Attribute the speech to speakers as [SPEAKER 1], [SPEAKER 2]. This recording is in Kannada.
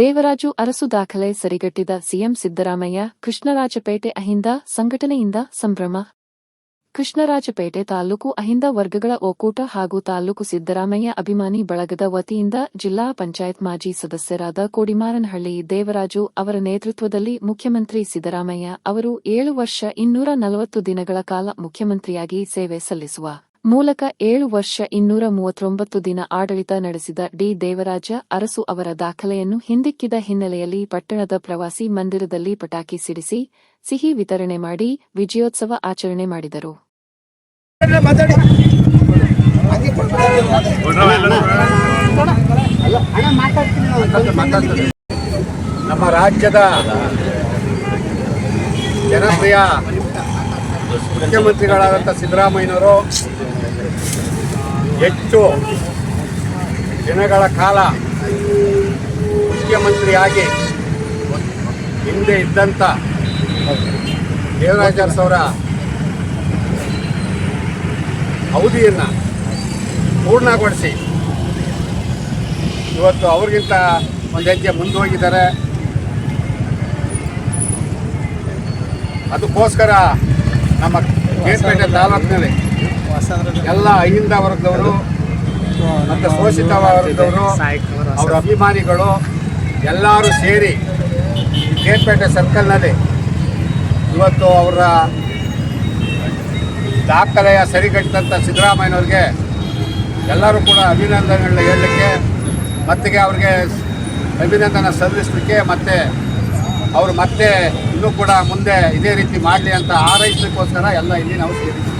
[SPEAKER 1] ದೇವರಾಜು ಅರಸು ದಾಖಲೆ ಸರಿಗಟ್ಟಿದ ಸಿಎಂ ಸಿದ್ದರಾಮಯ್ಯ, ಕೃಷ್ಣರಾಜಪೇಟೆ ಅಹಿಂದ ಸಂಘಟನೆಯಿಂದ ಸಂಭ್ರಮ. ಕೃಷ್ಣರಾಜಪೇಟೆ ತಾಲೂಕು ಅಹಿಂದ ವರ್ಗಗಳ ಒಕ್ಕೂಟ ಹಾಗೂ ತಾಲೂಕು ಸಿದ್ದರಾಮಯ್ಯ ಅಭಿಮಾನಿ ಬಳಗದ ವತಿಯಿಂದ ಜಿಲ್ಲಾ ಪಂಚಾಯತ್ ಮಾಜಿ ಸದಸ್ಯರಾದ ಕೋಡಿಮಾರನಹಳ್ಳಿ ದೇವರಾಜು ಅವರ ನೇತೃತ್ವದಲ್ಲಿ ಮುಖ್ಯಮಂತ್ರಿ ಸಿದ್ದರಾಮಯ್ಯ ಅವರು ಏಳು ವರ್ಷ ಇನ್ನೂರ ನಲವತ್ತು ದಿನಗಳ ಕಾಲ ಮುಖ್ಯಮಂತ್ರಿಯಾಗಿ ಸೇವೆ ಸಲ್ಲಿಸುವ. ಮೂಲಕ ಏಳು ವರ್ಷ ಇನ್ನೂರ ಮೂವತ್ತೊಂಬತ್ತು ದಿನ ಆಡಳಿತ ನಡೆಸಿದ ಡಿ. ದೇವರಾಜ ಅರಸು ಅವರ ದಾಖಲೆಯನ್ನು ಹಿಂದಿಕ್ಕಿದ ಹಿನ್ನೆಲೆಯಲ್ಲಿ ಪಟ್ಟಣದ ಪ್ರವಾಸಿ ಮಂದಿರದಲ್ಲಿ ಪಟಾಕಿ ಸಿಡಿಸಿ, ಸಿಹಿ ವಿತರಣೆ ಮಾಡಿ ವಿಜಯೋತ್ಸವ ಆಚರಣೆ ಮಾಡಿದರು.
[SPEAKER 2] ನಮ್ಮ ರಾಜ್ಯದ ಜನಪ್ರಿಯ ಮುಖ್ಯಮಂತ್ರಿಗಳಾದಂಥ ಸಿದ್ದರಾಮಯ್ಯನವರು ಹೆಚ್ಚು ದಿನಗಳ ಕಾಲ ಮುಖ್ಯಮಂತ್ರಿಯಾಗಿ ಹಿಂದೆ ಇದ್ದಂಥ ದೇವರಾಜ ಅವರ ಅವಧಿಯನ್ನು ಪೂರ್ಣಗೊಳಿಸಿ ಇವತ್ತು ಅವ್ರಿಗಿಂತ ಒಂದು ಹೆಜ್ಜೆ ಮುಂದೆ ಹೋಗಿದ್ದಾರೆ ಅದಕ್ಕೋಸ್ಕರ ನಮ್ಮ ಕೇರ್ಪೇಟೆ ತಾಲೂಕಿನಲ್ಲಿ ಎಲ್ಲ ಅಹಿಂದ ವರ್ಗದವರು, ಮತ್ತು ಶೋಷಿತ ವರ್ಗದವರು, ಅವರ ಅಭಿಮಾನಿಗಳು ಎಲ್ಲರೂ ಸೇರಿ ಕೇರ್ಪೇಟೆ ಸರ್ಕಲ್ನಲ್ಲಿ ಇವತ್ತು ಅವರ ದಾಖಲೆಯ ಸರಿಗಟ್ಟಂಥ ಸಿದ್ದರಾಮಯ್ಯನವ್ರಿಗೆ ಎಲ್ಲರೂ ಕೂಡ ಅಭಿನಂದನೆಗಳನ್ನ ಹೇಳಲಿಕ್ಕೆ, ಮತ್ತಿಗೆ ಅವ್ರಿಗೆ ಅಭಿನಂದನೆ ಸಲ್ಲಿಸಲಿಕ್ಕೆ ಮತ್ತು ಅವರು ಮತ್ತೆ ಇನ್ನೂ ಕೂಡ ಮುಂದೆ ಇದೇ ರೀತಿ ಮಾಡಲಿ ಅಂತ ಆರೈಸಲಿಕ್ಕೋಸ್ಕರ ಎಲ್ಲ ಇಲ್ಲಿ ನಾವು ಸೇರಿದ್ದೀವಿ